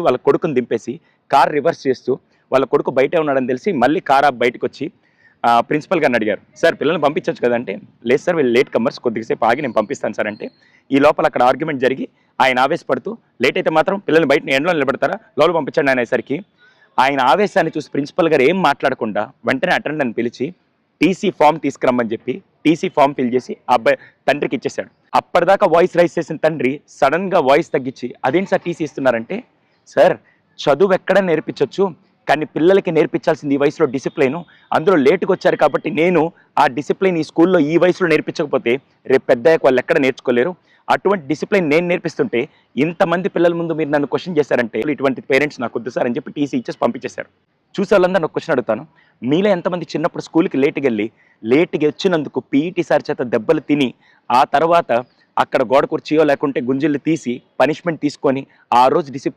వాళ్ళ కొడుకుని దింపేసి కార్ రివర్స్ చేస్తూ వాళ్ళ కొడుకు బయటే ఉన్నాడని తెలిసి మళ్ళీ కార్ బయటకు వచ్చి ఆ, ప్రిన్సిపల్ గారిని అడిగారు. సార్ పిల్లల్ని పంపించవచ్చు కదంటే లేదు సార్ వీళ్ళు లేట్ కమ్మర్స్ కొద్దిసేపు ఆగి నేను పంపిస్తాను సార్ అంటే ఈ లోపల అక్కడ ఆర్గ్యుమెంట్ జరిగి ఆయన ఆవేశపడుతూ లేట్ అయితే మాత్రం పిల్లల్ని బయట ఎండలో నిలబెడతారా? లోపల పంపించండి అనేసరికి ఆయన ఆవేశాన్ని చూసి ప్రిన్సిపల్ గారు ఏం మాట్లాడకుండా వెంటనే అటెండెంట్ పిలిచి టీసీ ఫామ్ తీసుకురమ్మని చెప్పి టీసీ ఫామ్ ఫిల్ చేసి అబ్బాయి తండ్రికి ఇచ్చేశాడు. అప్పటిదాకా వాయిస్ రైస్ చేసిన తండ్రి సడన్గా వాయిస్ తగ్గించి అదేంటి సార్ టీసీ ఇస్తున్నారంటే సార్ చదువు ఎక్కడ నేర్పించవచ్చు కానీ పిల్లలకి నేర్పించాల్సింది ఈ వయసులో డిసిప్లైన్. అందులో లేటుగా వచ్చారు కాబట్టి నేను ఆ డిసిప్లైన్ ఈ స్కూల్లో ఈ వయసులో నేర్పించకపోతే రేపు పెద్దయ్యాక వాళ్ళు ఎక్కడ నేర్చుకోలేరు. అటువంటి డిసిప్లిన్ నేను నేర్పిస్తుంటే ఇంతమంది పిల్లల ముందు మీరు నన్ను క్వశ్చన్ చేశారంటే ఇటువంటి పేరెంట్స్ నాకు వద్దు సార్ అని చెప్పి టీసీ ఇచ్చేసి పంపించేశారు. చూసే వాళ్ళందరూ ఒక క్వశ్చన్ అడుగుతాను. మీలో ఎంతమంది చిన్నప్పుడు స్కూల్కి లేటుగా వెళ్ళి లేటుగా వచ్చినందుకు పీఈటీ సార్ చేత దెబ్బలు తిని ఆ తర్వాత అక్కడ గోడ కుర్చీయో లేకుంటే గుంజిళ్ళు తీసి పనిష్మెంట్ తీసుకొని ఆ రోజు డిసిప్లిన్